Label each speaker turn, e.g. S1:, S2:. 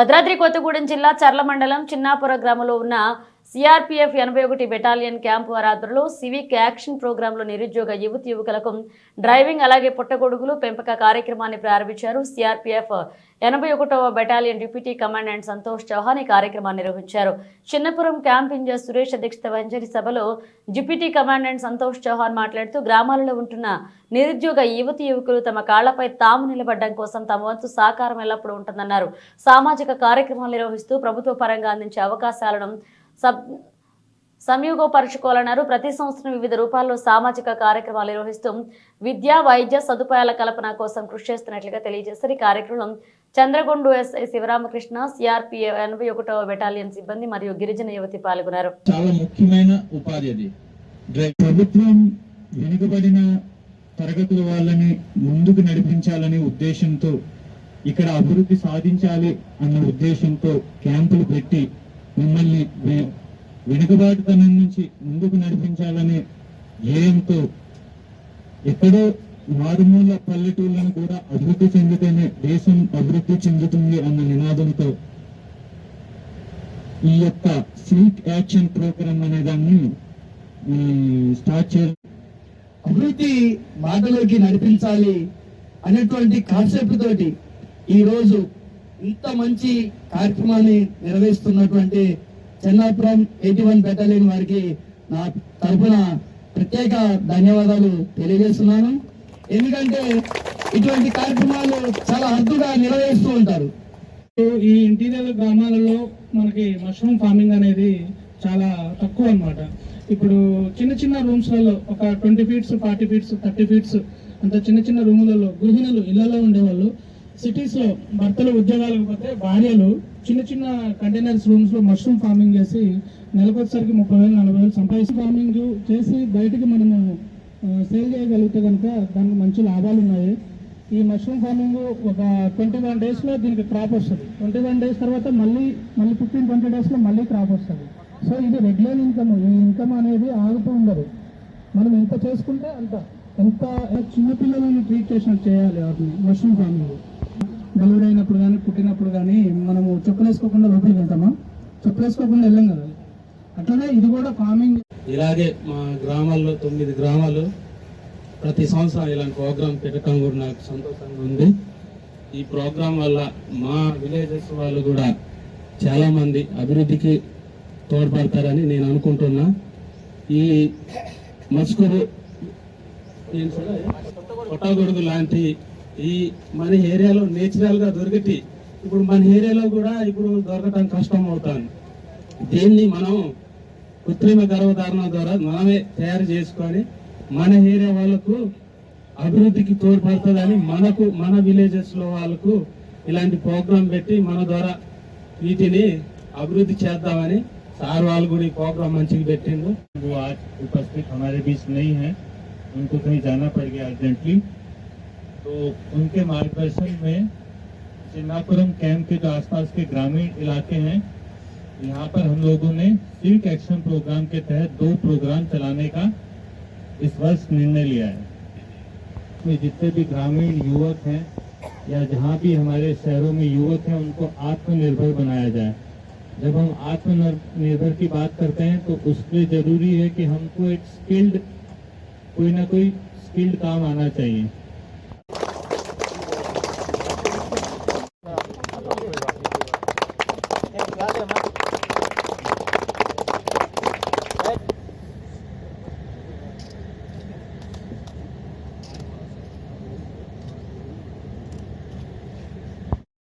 S1: భద్రాద్రి కొత్తగూడెం జిల్లా చర్ల మండలం చిన్నాపుర గ్రామంలో ఉన్న సిఆర్పీఎఫ్ ఎనభై ఒకటి బెటాలియన్ క్యాంపు వారి సివిక్ యాక్షన్ ప్రోగ్రాంలో నిరుద్యోగ యువతి యువకులకు డ్రైవింగ్ అలాగే పుట్టగొడుగులు పెంపక కార్యక్రమాన్ని ప్రారంభించారు. సిఆర్పీఎఫ్ ఎనభై ఒకటవ battalion deputy commandant Santosh Chauhan ఈ కార్యక్రమాన్ని నిర్వహించారు. చిన్నపురం క్యాంప్ ఇంజర్ సురేష్ అధ్యక్షత వహించిన సభలో డిప్యూటీ కమాండెంట్ సంతోష్ చౌహాన్ మాట్లాడుతూ గ్రామాలలో ఉంటున్న నిరుద్యోగ యువతి యువకులు తమ కాళ్ళపై తాము నిలబడడం కోసం తమ వంతు సహకారం ఎల్లప్పుడూ ఉంటుందన్నారు. సామాజిక కార్యక్రమాలు నిర్వహిస్తూ ప్రభుత్వ పరంగా అందించే అవకాశాలను సబ్ సంయోగపరుచుకోవాలన్నారు. ప్రతి సంవత్సరం వివిధ రూపాల్లో సామాజిక కార్యక్రమాలు నిర్వహిస్తూ విద్యా వైద్య సదుపాయాల కల్పన కోసం కృషి చేస్తున్నట్లుగా తెలియజేశారు. ఈ కార్యక్రమం చంద్రగొండు ఎస్ఐ శివరామకృష్ణ సిఆర్పిఎఫ్ ఎనభై ఒకటవ బెటాలియన్ సిబ్బంది మరియు గిరిజన యువతి పాల్గొన్నారు.
S2: చాలా ముఖ్యమైన ఉపాధి అది. ప్రభుత్వం వెనుకబడిన తరగతుల వాళ్ళని ముందుకు నడిపించాలనే ఉద్దేశంతో ఇక్కడ అభివృద్ధి సాధించాలి అన్న ఉద్దేశంతో క్యాంపులు పెట్టి మిమ్మల్ని వె- వెనుకబాటుతనం నుంచి ముందుకు నడిపించాలనే ధ్యేయంతో ఎక్కడో మారుమూల పల్లెటూళ్ళను కూడా అభివృద్ధి చెందితేనే దేశం అభివృద్ధి చెందుతుంది అన్న నినాదంతో ఈ యొక్క సిల్క్ యాక్షన్ ప్రోగ్రామ్ అనే దాన్ని స్టార్ట్ చేయడం
S3: అభివృద్ధి మాటలోకి నడిపించాలి అనేటువంటి కాన్సెప్ట్ తోటి ఈ రోజు ఇంత మంచి కార్యక్రమాన్ని నిర్వహిస్తున్నటువంటి చెన్నాపురం ఎయిటీ వన్ బెటాలియన్ వారికి నా తరఫున ప్రత్యేక ధన్యవాదాలు తెలియజేస్తున్నాను. ఎందుకంటే ఇటువంటి కార్యక్రమాలు చాలా అద్దుగా నిర్వహిస్తూ ఉంటారు.
S4: ఈ ఇంటీరియర్ గ్రామాలలో మనకి మష్రూమ్ ఫార్మింగ్ అనేది చాలా తక్కువ అన్నమాట. ఇప్పుడు చిన్న చిన్న రూమ్స్లలో ఒక twenty feets forty feets thirty feets అంత చిన్న చిన్న రూములలో గృహిణులు ఇళ్ళలో ఉండేవాళ్ళు సిటీస్లో భర్తలు ఉద్యోగాలకు పోతే భార్యలు చిన్న చిన్న కంటైనర్స్ రూమ్స్లో మష్రూమ్ ఫార్మింగ్ చేసి నెలకొచ్చేసరికి ముప్పై వేలు నలభై వేలు సంపాదించి ఫార్మింగ్ చేసి బయటికి మనము సేల్ చేయగలిగితే కనుక దానికి మంచి లాభాలు ఉన్నాయి. ఈ మష్రూమ్ ఫార్మింగ్ ఒక ట్వంటీ వన్ డేస్లో దీనికి క్రాప్ వస్తుంది. ట్వంటీ వన్ డేస్ తర్వాత మళ్ళీ మళ్ళీ ఫిఫ్టీన్ ట్వంటీ డేస్లో మళ్ళీ క్రాప్ వస్తుంది. సో ఇది రెగ్యులర్ ఇన్కమ్ ఈ ఇన్కమ్ అనేది ఆగుతూ ఉండదు. మనం ఎంత చేసుకుంటే అంత ఎంత చిన్నపిల్లలను ట్రీట్ చేసినట్టు చేయాలి వాటిని మష్రూమ్ ఫార్మింగ్ పెట్టినప్పుడు కానీ మనము చెప్పులు వేసుకోకుండా లోపలికి వెళ్తామా? చెప్పులు వేసుకోకుండా వెళ్ళాం కదా. అట్లనే ఇది కూడా ఫార్మింగ్
S5: ఇలాగే మా గ్రామాల్లో తొమ్మిది గ్రామాలు ప్రతి సంవత్సరం ఇలాంటి ప్రోగ్రాం పెట్టడం కూడా నాకు సంతోషంగా ఉంది. ఈ ప్రోగ్రాం వల్ల మా విలేజెస్ వాళ్ళు కూడా చాలామంది అభివృద్ధికి తోడ్పడతారని నేను అనుకుంటున్నా. ఈ మస్కూరు కొట్టగొడుగు లాంటి ఈ మన ఏరియాలో నేచురల్గా గా ఇప్పుడు మన ఏరియాలో కూడా ఇప్పుడు దొరకటం కష్టం అవుతాను దీన్ని మనం కృత్రిమ గర్భధారణ ద్వారా మనమే తయారు చేసుకొని మన ఏరియా వాళ్ళకు అభివృద్ధికి తోడ్పడుతుందని మనకు మన విలేజెస్ లో వాళ్ళకు ఇలాంటి ప్రోగ్రాం పెట్టి మన ద్వారా వీటిని అభివృద్ధి చేద్దామని సార్ వాళ్ళు కూడా ఈ ప్రోగ్రాం మంచిగా పెట్టిండు
S2: वो आज उपस्थित हमारे बीच नहीं है उनको कहीं जाना पड़ गया अर्जेंटली तो उनके मार्गदर्शन में चिन्नापुरम कैंप के जो आसपास के ग्रामीण इलाके हैं, यहाँ पर हम लोगों ने सिल्क एक्शन प्रोग्राम के तहत दो प्रोग्राम चलाने का इस वर्ष निर्णय लिया है। में जितने भी ग्रामीण युवक हैं या जहाँ भी हमारे शहरों में युवक हैं, उनको आत्मनिर्भर बनाया जाए। जब हम आत्मनिर्भर की बात करते हैं तो उसके ज़रूरी है कि हमको एक स्किल्ड कोई ना कोई स्किल्ड काम आना चाहिए।